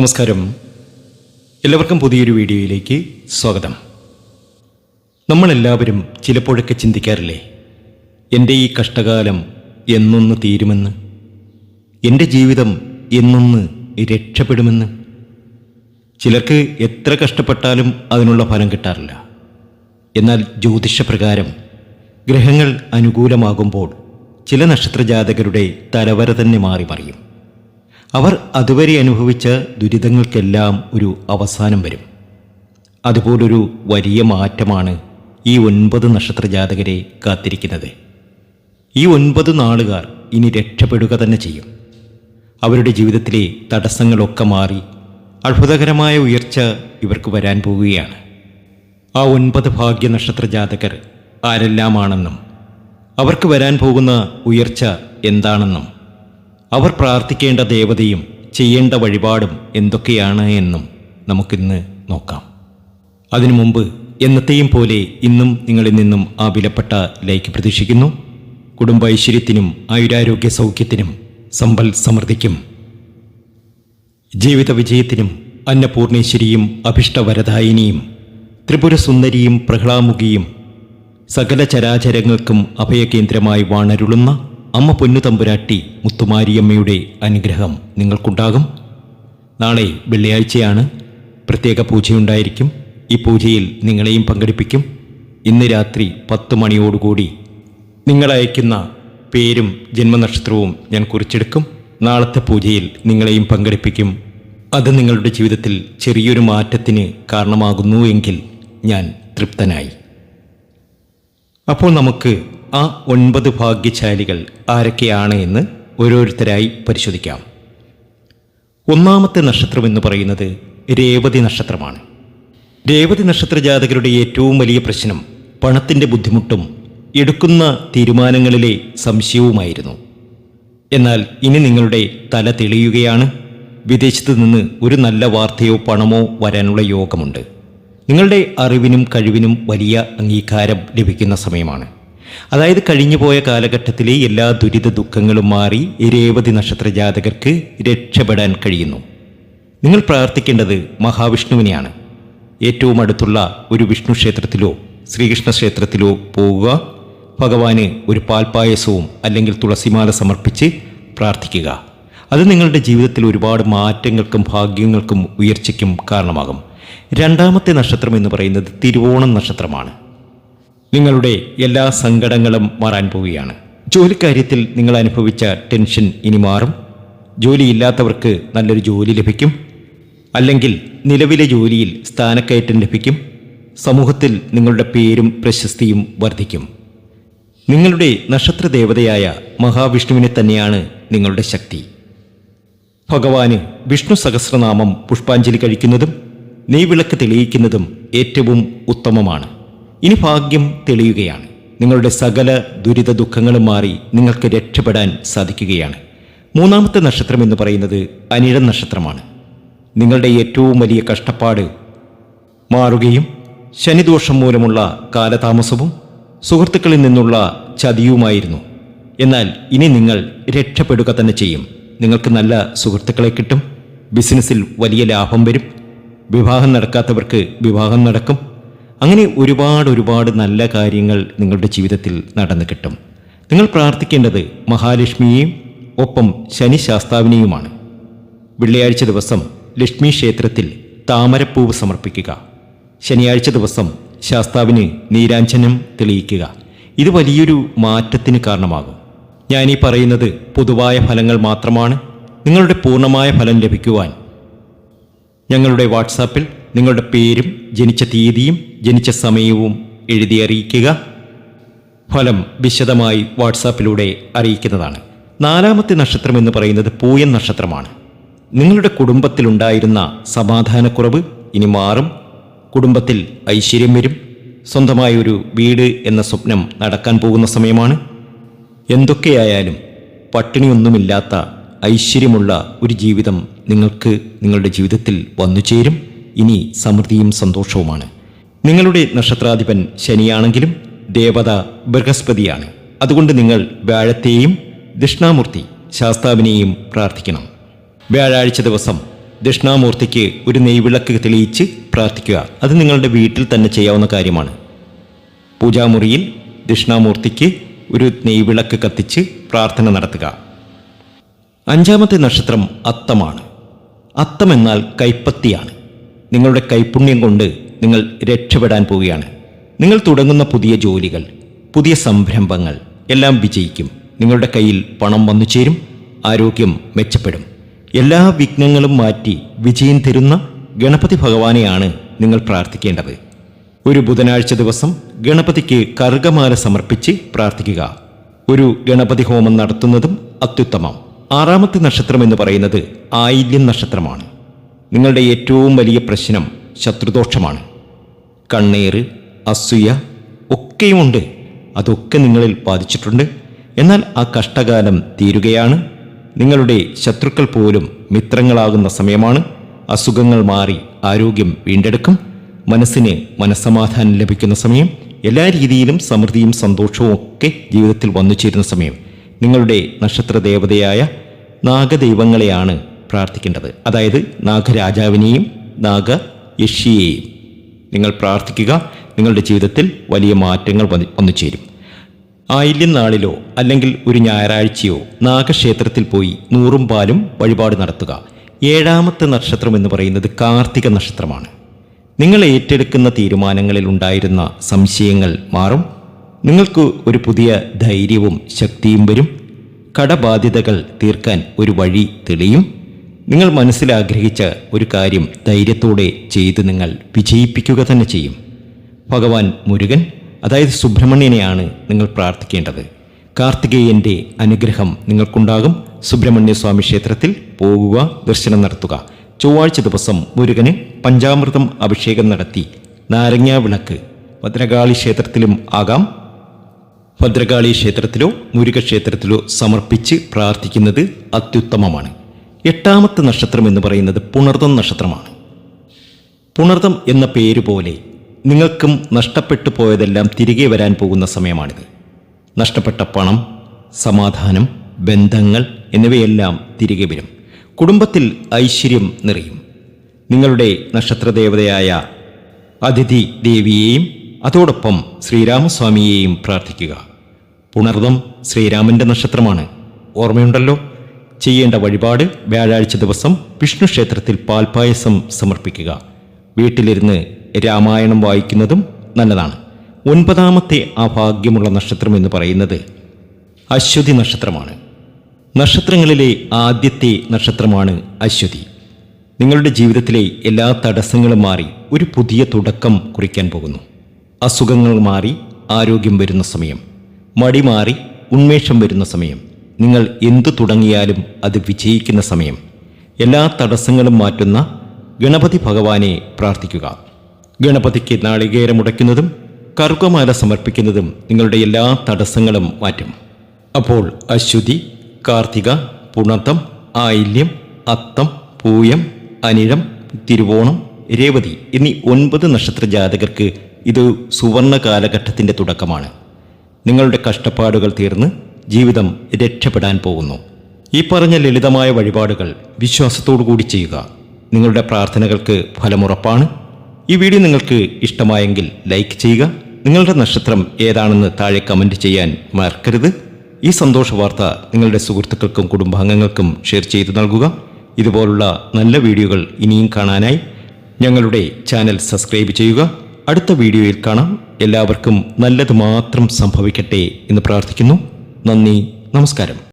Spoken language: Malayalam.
നമസ്കാരം. എല്ലാവർക്കും പുതിയൊരു വീഡിയോയിലേക്ക് സ്വാഗതം. നമ്മളെല്ലാവരും ചിലപ്പോഴൊക്കെ ചിന്തിക്കാറില്ലേ എന്റെ ഈ കഷ്ടകാലം എന്നൊന്ന് തീരുമെന്ന്? എന്റെ ജീവിതം എന്നൊന്ന് രക്ഷപ്പെടുമെന്ന്? ചിലർക്ക് എത്ര കഷ്ടപ്പെട്ടാലും അതിനുള്ള ഫലം കിട്ടാറില്ല. എന്നാൽ ജ്യോതിഷപ്രകാരം ഗ്രഹങ്ങൾ അനുകൂലമാകുമ്പോൾ ചില നക്ഷത്രജാതകരുടെ തലവര തന്നെ മാറി മറിയും. അവർ അതുവരെ അനുഭവിച്ച ദുരിതങ്ങൾക്കെല്ലാം ഒരു അവസാനം വരും. അതുപോലൊരു വലിയ മാറ്റമാണ് ഈ ഒൻപത് നക്ഷത്ര ജാതകരെ കാത്തിരിക്കുന്നത്. ഈ ഒൻപത് നാളുകാർ ഇനി രക്ഷപ്പെടുക തന്നെ ചെയ്യും. അവരുടെ ജീവിതത്തിലെ തടസ്സങ്ങളൊക്കെ മാറി അത്ഭുതകരമായ ഉയർച്ച ഇവർക്ക് വരാൻ പോവുകയാണ്. ആ ഒൻപത് ഭാഗ്യ നക്ഷത്ര ജാതകർ ആരെല്ലാമാണെന്നും അവർക്ക് വരാൻ പോകുന്ന ഉയർച്ച എന്താണെന്നും അവർ പ്രാർത്ഥിക്കേണ്ട ദേവതയും ചെയ്യേണ്ട വഴിപാടും എന്തൊക്കെയാണ് എന്നും നമുക്കിന്ന് നോക്കാം. അതിനു മുമ്പ് എന്നത്തെയും പോലെ ഇന്നും നിങ്ങളിൽ നിന്നും ആ വിലപ്പെട്ട ലൈക്ക് പ്രതീക്ഷിക്കുന്നു. കുടുംബ ഐശ്വര്യത്തിനും ആയുരാരോഗ്യ സൗഖ്യത്തിനും സമ്പൽ സമൃദ്ധിക്കും. ജീവിത വിജയത്തിനും അന്നപൂർണേശ്വരിയും അഭിഷ്ടവരദായിനിയും ത്രിപുരസുന്ദരിയും പ്രഹ്ലാമുഖിയും സകല ചരാചരങ്ങൾക്കും അഭയകേന്ദ്രമായി വാണരുളുന്ന അമ്മ പൊന്നുതമ്പുരാട്ടി മുത്തുമാരിയമ്മയുടെ അനുഗ്രഹം നിങ്ങൾക്കുണ്ടാകും. നാളെ വെള്ളിയാഴ്ചയാണ്. പ്രത്യേക പൂജയുണ്ടായിരിക്കും. ഈ പൂജയിൽ നിങ്ങളെയും പങ്കെടുപ്പിക്കും. ഇന്ന് രാത്രി പത്ത് മണിയോടുകൂടി നിങ്ങളയക്കുന്ന പേരും ജന്മനക്ഷത്രവും ഞാൻ കുറിച്ചെടുക്കും. നാളത്തെ പൂജയിൽ നിങ്ങളെയും പങ്കെടുപ്പിക്കും. അത് നിങ്ങളുടെ ജീവിതത്തിൽ ചെറിയൊരു മാറ്റത്തിന് കാരണമാകുന്നു എങ്കിൽ ഞാൻ തൃപ്തനായി. അപ്പോൾ നമുക്ക് ആ ഒൻപത് ഭാഗ്യശാലികൾ ആരൊക്കെയാണ് എന്ന് ഓരോരുത്തരായി പരിശോധിക്കാം. ഒന്നാമത്തെ നക്ഷത്രം എന്ന് പറയുന്നത് രേവതി നക്ഷത്രമാണ്. രേവതി നക്ഷത്ര ജാതകരുടെ ഏറ്റവും വലിയ പ്രശ്നം പണത്തിന്റെ ബുദ്ധിമുട്ടും എടുക്കുന്ന തീരുമാനങ്ങളിലെ സംശയവുമായിരുന്നു. എന്നാൽ ഇനി നിങ്ങളുടെ തല തെളിയുകയാണ്. വിദേശത്ത് നിന്ന് ഒരു നല്ല വാർത്തയോ പണമോ വരാനുള്ള യോഗമുണ്ട്. നിങ്ങളുടെ അറിവിനും കഴിവിനും വലിയ അംഗീകാരം ലഭിക്കുന്ന സമയമാണ്. അതായത് കഴിഞ്ഞു പോയ കാലഘട്ടത്തിലെ എല്ലാ ദുരിത ദുഃഖങ്ങളും മാറി രേവതി നക്ഷത്ര ജാതകർക്ക് രക്ഷപ്പെടാൻ കഴിയുന്നു. നിങ്ങൾ പ്രാർത്ഥിക്കേണ്ടത് മഹാവിഷ്ണുവിനെയാണ്. ഏറ്റവും അടുത്തുള്ള ഒരു വിഷ്ണു ക്ഷേത്രത്തിലോ ശ്രീകൃഷ്ണ ക്ഷേത്രത്തിലോ പോവുക ഭഗവാന് ഒരു പാൽപ്പായസവും അല്ലെങ്കിൽ തുളസിമാല സമർപ്പിച്ച് പ്രാർത്ഥിക്കുക. അത് നിങ്ങളുടെ ജീവിതത്തിൽ ഒരുപാട് മാറ്റങ്ങൾക്കും ഭാഗ്യങ്ങൾക്കും ഉയർച്ചയ്ക്കും കാരണമാകും. രണ്ടാമത്തെ നക്ഷത്രം എന്ന് പറയുന്നത് തിരുവോണം നക്ഷത്രമാണ്. നിങ്ങളുടെ എല്ലാ സങ്കടങ്ങളും മാറാൻ പോവുകയാണ്. ജോലിക്കാര്യത്തിൽ നിങ്ങൾ അനുഭവിച്ച ടെൻഷൻ ഇനി മാറും. ജോലിയില്ലാത്തവർക്ക് നല്ലൊരു ജോലി ലഭിക്കും. അല്ലെങ്കിൽ നിലവിലെ ജോലിയിൽ സ്ഥാനക്കയറ്റം ലഭിക്കും. സമൂഹത്തിൽ നിങ്ങളുടെ പേരും പ്രശസ്തിയും വർദ്ധിക്കും. നിങ്ങളുടെ നക്ഷത്ര ദേവതയായ മഹാവിഷ്ണുവിനെ തന്നെയാണ് നിങ്ങളുടെ ശക്തി. ഭഗവാന് വിഷ്ണു സഹസ്രനാമം പുഷ്പാഞ്ജലി കഴിക്കുന്നതും നെയ്വിളക്ക് തെളിയിക്കുന്നതും ഏറ്റവും ഉത്തമമാണ്. ഇനി ഭാഗ്യം തെളിയുകയാണ്. നിങ്ങളുടെ സകല ദുരിത ദുഃഖങ്ങളും മാറി നിങ്ങൾക്ക് രക്ഷപ്പെടാൻ സാധിക്കുകയാണ്. മൂന്നാമത്തെ നക്ഷത്രം എന്ന് പറയുന്നത് അനിഴം നക്ഷത്രമാണ്. നിങ്ങളുടെ ഏറ്റവും വലിയ കഷ്ടപ്പാട് മാറുകയും ശനിദോഷം മൂലമുള്ള കാലതാമസവും സുഹൃത്തുക്കളിൽ നിന്നുള്ള ചതിയുമായിരുന്നു. എന്നാൽ ഇനി നിങ്ങൾ രക്ഷപ്പെടുക തന്നെ ചെയ്യും. നിങ്ങൾക്ക് നല്ല സുഹൃത്തുക്കളെ കിട്ടും. ബിസിനസ്സിൽ വലിയ ലാഭം വരും. വിവാഹം നടക്കാത്തവർക്ക് വിവാഹം നടക്കും. അങ്ങനെ ഒരുപാട് ഒരുപാട് നല്ല കാര്യങ്ങൾ നിങ്ങളുടെ ജീവിതത്തിൽ നടന്നു കിട്ടും. നിങ്ങൾ പ്രാർത്ഥിക്കേണ്ടത് മഹാലക്ഷ്മിയെയും ഒപ്പം ശനി ശാസ്താവിനെയുമാണ് വെള്ളിയാഴ്ച ദിവസം ലക്ഷ്മി ക്ഷേത്രത്തിൽ താമരപ്പൂവ് സമർപ്പിക്കുക. ശനിയാഴ്ച ദിവസം ശാസ്താവിന് നീരാഞ്ജനം തെളിയിക്കുക. ഇത് വലിയൊരു മാറ്റത്തിന് കാരണമാകും. ഈ പറയുന്നത് പൊതുവായ ഫലങ്ങൾ മാത്രമാണ്. നിങ്ങളുടെ പൂർണമായ ഫലം ലഭിക്കുവാൻ ഞങ്ങളുടെ വാട്സാപ്പിൽ നിങ്ങളുടെ പേരും ജനിച്ച തീയതിയും ജനിച്ച സമയവും എഴുതി അറിയിക്കുക. ഫലം വിശദമായി വാട്സാപ്പിലൂടെ അറിയിക്കുന്നതാണ്. നാലാമത്തെ നക്ഷത്രം എന്ന് പറയുന്നത് പൂയൻ നക്ഷത്രമാണ്. നിങ്ങളുടെ കുടുംബത്തിലുണ്ടായിരുന്ന സമാധാനക്കുറവ് ഇനി മാറും. കുടുംബത്തിൽ ഐശ്വര്യം വരും. സ്വന്തമായ ഒരു വീട് എന്ന സ്വപ്നം നടക്കാൻ പോകുന്ന സമയമാണ്. എന്തൊക്കെയായാലും പട്ടിണിയൊന്നുമില്ലാത്ത ഐശ്വര്യമുള്ള ഒരു ജീവിതം നിങ്ങൾക്ക് നിങ്ങളുടെ ജീവിതത്തിൽ വന്നു ചേരും ഇനി സമൃദ്ധിയും സന്തോഷവുമാണ്. നിങ്ങളുടെ നക്ഷത്രാധിപൻ ശനിയാണെങ്കിലും ദേവത ബൃഹസ്പതിയാണ്. അതുകൊണ്ട് നിങ്ങൾ വ്യാഴത്തെയും ദക്ഷിണാമൂർത്തി ശാസ്താവിനെയും പ്രാർത്ഥിക്കണം. വ്യാഴാഴ്ച ദിവസം ദക്ഷിണാമൂർത്തിക്ക് ഒരു നെയ്വിളക്ക് തെളിയിച്ച് പ്രാർത്ഥിക്കുക. അത് നിങ്ങളുടെ വീട്ടിൽ തന്നെ ചെയ്യാവുന്ന കാര്യമാണ്. പൂജാമുറിയിൽ ദക്ഷിണാമൂർത്തിക്ക് ഒരു നെയ്വിളക്ക് കത്തിച്ച് പ്രാർത്ഥന നടത്തുക. അഞ്ചാമത്തെ നക്ഷത്രം അത്തമാണ്. അത്തം എന്നാൽ കൈപ്പത്തിയാണ്. നിങ്ങളുടെ കൈപുണ്യം കൊണ്ട് നിങ്ങൾ രക്ഷപ്പെടാൻ പോവുകയാണ്. നിങ്ങൾ തുടങ്ങുന്ന പുതിയ ജോലികൾ പുതിയ സംരംഭങ്ങൾ എല്ലാം വിജയിക്കും. നിങ്ങളുടെ കയ്യിൽ പണം വന്നു ചേരും ആരോഗ്യം മെച്ചപ്പെടും. എല്ലാ വിഘ്നങ്ങളും മാറ്റി വിജയം തരുന്ന ഗണപതി ഭഗവാനെയാണ് നിങ്ങൾ പ്രാർത്ഥിക്കേണ്ടത്. ഒരു ബുധനാഴ്ച ദിവസം ഗണപതിക്ക് കർഗമാല സമർപ്പിച്ച് പ്രാർത്ഥിക്കുക. ഒരു ഗണപതി ഹോമം നടത്തുന്നതും അത്യുത്തമം. ആറാമത്തെ നക്ഷത്രം എന്ന് പറയുന്നത് ആയില്യം നക്ഷത്രമാണ്. നിങ്ങളുടെ ഏറ്റവും വലിയ പ്രശ്നം ശത്രുദോഷമാണ്. കണ്ണീര് അസൂയ ഒക്കെയുമുണ്ട്. അതൊക്കെ നിങ്ങളിൽ ബാധിച്ചിട്ടുണ്ട്. എന്നാൽ ആ കഷ്ടകാലം തീരുകയാണ്. നിങ്ങളുടെ ശത്രുക്കൾ പോലും മിത്രങ്ങളാകുന്ന സമയമാണ്. അസുഖങ്ങൾ മാറി ആരോഗ്യം വീണ്ടെടുക്കും. മനസ്സിന് മനസ്സമാധാനം ലഭിക്കുന്ന സമയം. എല്ലാ രീതിയിലും സമൃദ്ധിയും സന്തോഷവും ഒക്കെ ജീവിതത്തിൽ വന്നു ചേരുന്ന സമയം. നിങ്ങളുടെ നക്ഷത്ര ദേവതയായ നാഗദൈവങ്ങളെയാണ് പ്രാർത്ഥിക്കേണ്ടത്. അതായത് നാഗരാജാവിനെയും നാഗ യക്ഷിയെയും നിങ്ങൾ പ്രാർത്ഥിക്കുക. നിങ്ങളുടെ ജീവിതത്തിൽ വലിയ മാറ്റങ്ങൾ വന്നു ചേരും. ആയില്യം നാളിലോ അല്ലെങ്കിൽ ഒരു ഞായറാഴ്ചയോ നാഗക്ഷേത്രത്തിൽ പോയി നൂറും പാലും വഴിപാട് നടത്തുക. ഏഴാമത്തെ നക്ഷത്രം എന്ന് പറയുന്നത് കാർത്തിക നക്ഷത്രമാണ്. നിങ്ങൾ ഏറ്റെടുക്കുന്ന തീരുമാനങ്ങളിൽ ഉണ്ടായിരുന്ന സംശയങ്ങൾ മാറും. നിങ്ങൾക്ക് ഒരു പുതിയ ധൈര്യവും ശക്തിയും വരും. കടബാധ്യതകൾ തീർക്കാൻ ഒരു വഴി തെളിയും. നിങ്ങൾ മനസ്സിലാഗ്രഹിച്ച ഒരു കാര്യം ധൈര്യത്തോടെ ചെയ്ത് നിങ്ങൾ വിജയിപ്പിക്കുക തന്നെ ചെയ്യും. ഭഗവാൻ മുരുകൻ അതായത് സുബ്രഹ്മണ്യനെയാണ് നിങ്ങൾ പ്രാർത്ഥിക്കേണ്ടത്. കാർത്തികേയന്റെ അനുഗ്രഹം നിങ്ങൾക്കുണ്ടാകും. സുബ്രഹ്മണ്യസ്വാമി ക്ഷേത്രത്തിൽ പോകുക ദർശനം നടത്തുക. ചൊവ്വാഴ്ച ദിവസം മുരുകന് പഞ്ചാമൃതം അഭിഷേകം നടത്തി. നാരങ്ങാ വിളക്ക് ഭദ്രകാളി ക്ഷേത്രത്തിലും ആകാം. ഭദ്രകാളി ക്ഷേത്രത്തിലോ മുരുക ക്ഷേത്രത്തിലോ സമർപ്പിച്ച് പ്രാർത്ഥിക്കുന്നത് അത്യുത്തമമാണ്. എട്ടാമത്തെ നക്ഷത്രം എന്ന് പറയുന്നത് പുണർതം നക്ഷത്രമാണ്. പുണർതം എന്ന പേര് പോലെ നിങ്ങൾക്കും നഷ്ടപ്പെട്ടു പോയതെല്ലാം തിരികെ വരാൻ പോകുന്ന സമയമാണിത്. നഷ്ടപ്പെട്ട പണം സമാധാനം ബന്ധങ്ങൾ എന്നിവയെല്ലാം തിരികെ വരും. കുടുംബത്തിൽ ഐശ്വര്യം നിറയും. നിങ്ങളുടെ നക്ഷത്രദേവതയായ അതിഥി ദേവിയെയും അതോടൊപ്പം ശ്രീരാമസ്വാമിയെയും പ്രാർത്ഥിക്കുക. പുണർതം ശ്രീരാമന്റെ നക്ഷത്രമാണ്. ഓർമ്മയുണ്ടല്ലോ? ചെയ്യേണ്ട വഴിപാട് വ്യാഴാഴ്ച ദിവസം വിഷ്ണു ക്ഷേത്രത്തിൽ പാൽപായസം സമർപ്പിക്കുക. വീട്ടിലിരുന്ന് രാമായണം വായിക്കുന്നതും നല്ലതാണ്. ഒൻപതാമത്തെ അഭാഗ്യമുള്ള ഭാഗ്യമുള്ള നക്ഷത്രം എന്ന് പറയുന്നത് അശ്വതി നക്ഷത്രമാണ്. നക്ഷത്രങ്ങളിലെ ആദ്യത്തെ നക്ഷത്രമാണ് അശ്വതി. നിങ്ങളുടെ ജീവിതത്തിലെ എല്ലാ തടസ്സങ്ങളും മാറി ഒരു പുതിയ തുടക്കം കുറിക്കാൻ പോകുന്നു. അസുഖങ്ങൾ മാറി ആരോഗ്യം വരുന്ന സമയം. മടി മാറി ഉന്മേഷം വരുന്ന സമയം. നിങ്ങൾ എന്തു തുടങ്ങിയാലും അത് വിജയിക്കുന്ന സമയം. എല്ലാ തടസ്സങ്ങളും മാറ്റുന്ന ഗണപതി ഭഗവാനെ പ്രാർത്ഥിക്കുക. ഗണപതിക്ക് നാളികേരം മുടയ്ക്കുന്നതും കറുകമാല സമർപ്പിക്കുന്നതും നിങ്ങളുടെ എല്ലാ തടസ്സങ്ങളും മാറ്റും. അപ്പോൾ അശ്വതി കാർത്തിക പുണത്തം ആയില്യം അത്തം പൂയം അനിഴം തിരുവോണം രേവതി എന്നീ ഒൻപത് നക്ഷത്ര ജാതകർക്ക് ഇത് സുവർണ കാലഘട്ടത്തിന്റെ തുടക്കമാണ്. നിങ്ങളുടെ കഷ്ടപ്പാടുകൾ തീർന്ന് ജീവിതം രക്ഷപ്പെടാൻ പോകുന്നു. ഈ പറഞ്ഞ ലളിതമായ വഴിപാടുകൾ വിശ്വാസത്തോടു കൂടി ചെയ്യുക. നിങ്ങളുടെ പ്രാർത്ഥനകൾക്ക് ഫലമുറപ്പാണ്. ഈ വീഡിയോ നിങ്ങൾക്ക് ഇഷ്ടമായെങ്കിൽ ലൈക്ക് ചെയ്യുക. നിങ്ങളുടെ നക്ഷത്രം ഏതാണെന്ന് താഴെ കമന്റ് ചെയ്യാൻ മറക്കരുത്. ഈ സന്തോഷ വാർത്ത നിങ്ങളുടെ സുഹൃത്തുക്കൾക്കും കുടുംബാംഗങ്ങൾക്കും ഷെയർ ചെയ്തു നൽകുക. ഇതുപോലുള്ള നല്ല വീഡിയോകൾ ഇനിയും കാണാനായി ഞങ്ങളുടെ ചാനൽ സബ്സ്ക്രൈബ് ചെയ്യുക. അടുത്ത വീഡിയോയിൽ കാണാം. എല്ലാവർക്കും നല്ലത് മാത്രം സംഭവിക്കട്ടെ എന്ന് പ്രാർത്ഥിക്കുന്നു. നന്ദി നമസ്കാരം.